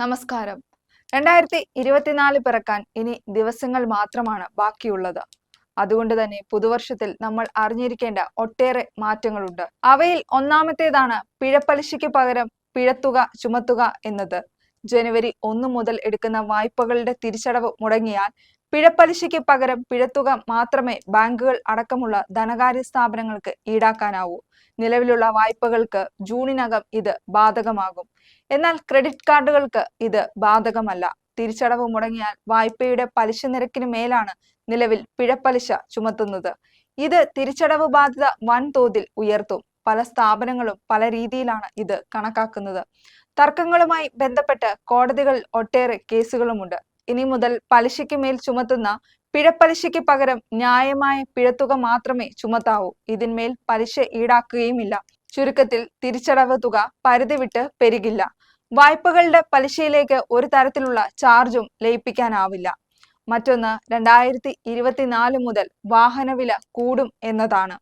നമസ്കാരം. രണ്ടായിരത്തി ഇരുപത്തിനാല് പിറക്കാൻ ഇനി ദിവസങ്ങൾ മാത്രമാണ് ബാക്കിയുള്ളത്. അതുകൊണ്ട് തന്നെ പുതുവർഷത്തിൽ നമ്മൾ അറിഞ്ഞിരിക്കേണ്ട ഒട്ടേറെ മാറ്റങ്ങളുണ്ട്. അവയിൽ ഒന്നാമത്തേതാണ് പിഴപ്പലിശയ്ക്ക് പകരം പിഴത്തുക ചുമത്തുക എന്നത്. ജനുവരി ഒന്ന് മുതൽ എടുക്കുന്ന വായ്പകളുടെ തിരിച്ചടവ് മുടങ്ങിയാൽ പിഴപ്പലിശയ്ക്ക് പകരം പിഴത്തുക മാത്രമേ ബാങ്കുകൾ അടക്കമുള്ള ധനകാര്യ സ്ഥാപനങ്ങൾക്ക് ഈടാക്കാനാവൂ. നിലവിലുള്ള വായ്പകൾക്ക് ജൂണിനകം ഇത് ബാധകമാകും. എന്നാൽ ക്രെഡിറ്റ് കാർഡുകൾക്ക് ഇത് ബാധകമല്ല. തിരിച്ചടവ് മുടങ്ങിയാൽ വായ്പയുടെ പലിശ നിരക്കിന് മേലാണ് നിലവിൽ പിഴപ്പലിശ ചുമത്തുന്നത്. ഇത് തിരിച്ചടവ് ബാധ്യത വൻതോതിൽ ഉയർത്തും. പല സ്ഥാപനങ്ങളും പല രീതിയിലാണ് ഇത് കണക്കാക്കുന്നത്. തർക്കങ്ങളുമായി ബന്ധപ്പെട്ട് കോടതികളിൽ ഒട്ടേറെ കേസുകളുമുണ്ട്. ഇനി മുതൽ പലിശയ്ക്ക് മേൽ ചുമത്തുന്ന പിഴപ്പലിശയ്ക്ക് പകരം ന്യായമായ പിഴത്തുക മാത്രമേ ചുമത്താവൂ. ഇതിന്മേൽ പലിശ ഈടാക്കുകയുമില്ല. ചുരുക്കത്തിൽ തിരിച്ചടവ് തുക പരിധി വിട്ട് പെരുകില്ല. വായ്പകളുടെ പലിശയിലേക്ക് ഒരു തരത്തിലുള്ള ചാർജും ലയിപ്പിക്കാനാവില്ല. മറ്റൊന്ന് രണ്ടായിരത്തി ഇരുപത്തിനാല് മുതൽ വാഹനവില കൂടും എന്നതാണ്.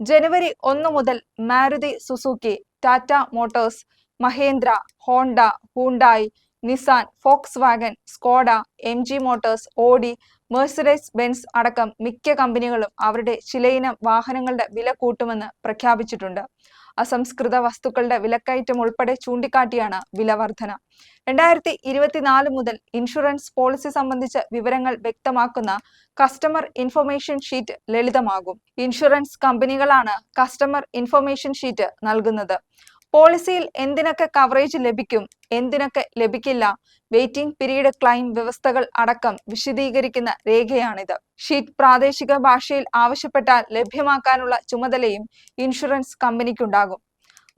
ജനുവരി ഒന്ന് മുതൽ Maruti Suzuki Tata motors Mahindra Honda Hyundai Nissan Volkswagen Skoda M G motors Audi Mercedes Benz അടക്കം മിക്ക കമ്പനികളും അവരുടെ ചിലയിനം വാഹനങ്ങളുടെ വില കൂട്ടുമെന്ന് പ്രഖ്യാപിച്ചിട്ടുണ്ട്. അസംസ്കൃത വസ്തുക്കളുടെ വിലക്കയറ്റം ഉൾപ്പെടെ ചൂണ്ടിക്കാട്ടിയാണ് വില വർധന രണ്ടായിരത്തി ഇരുപത്തിനാല് മുതൽ ഇൻഷുറൻസ് പോളിസി സംബന്ധിച്ച വിവരങ്ങൾ വ്യക്തമാക്കുന്ന കസ്റ്റമർ ഇൻഫർമേഷൻ ഷീറ്റ് ലളിതമാകും. ഇൻഷുറൻസ് കമ്പനികളാണ് കസ്റ്റമർ ഇൻഫർമേഷൻ ഷീറ്റ് നൽകുന്നത്. പോളിസിയിൽ എന്തിനൊക്കെ കവറേജ് ലഭിക്കും എന്തിനൊക്കെ ലഭിക്കില്ല വെയിറ്റിംഗ് പീരീഡ് ക്ലൈം വ്യവസ്ഥകൾ അടക്കം വിശദീകരിക്കുന്ന രേഖയാണിത്. ഷീറ്റ് പ്രാദേശിക ഭാഷയിൽ ആവശ്യപ്പെട്ടാൽ ലഭ്യമാക്കാനുള്ള ചുമതലയും ഇൻഷുറൻസ് കമ്പനിക്കുണ്ടാകും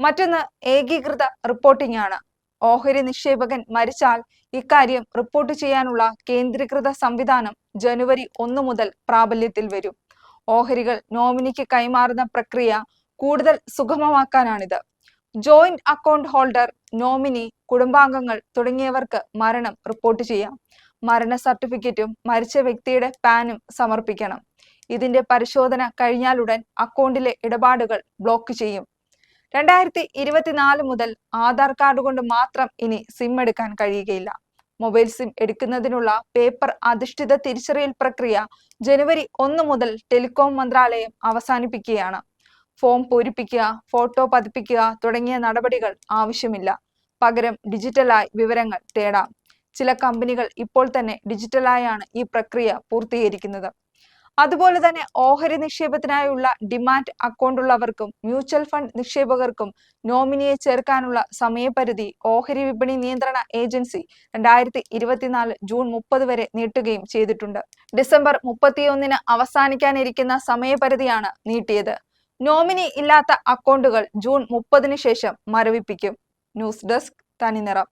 മറ്റൊന്ന് ഏകീകൃത റിപ്പോർട്ടിംഗ് ആണ്. ഓഹരി നിക്ഷേപകൻ മരിച്ചാൽ ഇക്കാര്യം റിപ്പോർട്ട് ചെയ്യാനുള്ള കേന്ദ്രീകൃത സംവിധാനം ജനുവരി ഒന്ന് മുതൽ പ്രാബല്യത്തിൽ വരും. ഓഹരികൾ നോമിനിക്ക് കൈമാറുന്ന പ്രക്രിയ കൂടുതൽ സുഗമമാക്കാനാണിത്. ജോയിന്റ് അക്കൗണ്ട് ഹോൾഡർ നോമിനി കുടുംബാംഗങ്ങൾ തുടങ്ങിയവർക്ക് മരണം റിപ്പോർട്ട് ചെയ്യാം. മരണ സർട്ടിഫിക്കറ്റും മരിച്ച വ്യക്തിയുടെ പാനും സമർപ്പിക്കണം. ഇതിന്റെ പരിശോധന കഴിഞ്ഞാലുടൻ അക്കൗണ്ടിലെ ഇടപാടുകൾ ബ്ലോക്ക് ചെയ്യും. രണ്ടായിരത്തി ഇരുപത്തിനാല് മുതൽ ആധാർ കാർഡ് കൊണ്ട് മാത്രം ഇനി സിം എടുക്കാൻ കഴിയുകയില്ല. മൊബൈൽ സിം എടുക്കുന്നതിനുള്ള പേപ്പർ അധിഷ്ഠിത തിരിച്ചറിയൽ പ്രക്രിയ ജനുവരി ഒന്ന് മുതൽ ടെലികോം മന്ത്രാലയം അവസാനിപ്പിക്കുകയാണ്. ഫോം പൂരിപ്പിക്കുക ഫോട്ടോ പതിപ്പിക്കുക തുടങ്ങിയ നടപടികൾ ആവശ്യമില്ല. പകരം ഡിജിറ്റലായി വിവരങ്ങൾ തേടാം. ചില കമ്പനികൾ ഇപ്പോൾ തന്നെ ഡിജിറ്റലായാണ് ഈ പ്രക്രിയ പൂർത്തീകരിക്കുന്നത്. അതുപോലെ തന്നെ ഓഹരി നിക്ഷേപത്തിനായുള്ള ഡിമാൻഡ് അക്കൗണ്ട് ഉള്ളവർക്കും മ്യൂച്വൽ ഫണ്ട് നിക്ഷേപകർക്കും നോമിനിയെ ചേർക്കാനുള്ള സമയപരിധി ഓഹരി വിപണി നിയന്ത്രണ ഏജൻസി രണ്ടായിരത്തി ഇരുപത്തിനാല് ജൂൺ മുപ്പത് വരെ നീട്ടുകയും ചെയ്തിട്ടുണ്ട്. ഡിസംബർ മുപ്പത്തിയൊന്നിന് അവസാനിക്കാനിരിക്കുന്ന സമയപരിധിയാണ് നീട്ടിയത്. നോമിനി ഇല്ലാത്ത അക്കൗണ്ടുകൾ ജൂൺ മുപ്പതിന് ശേഷം മരവിപ്പിക്കും. ന്യൂസ് ഡെസ്ക് തനിനിറം.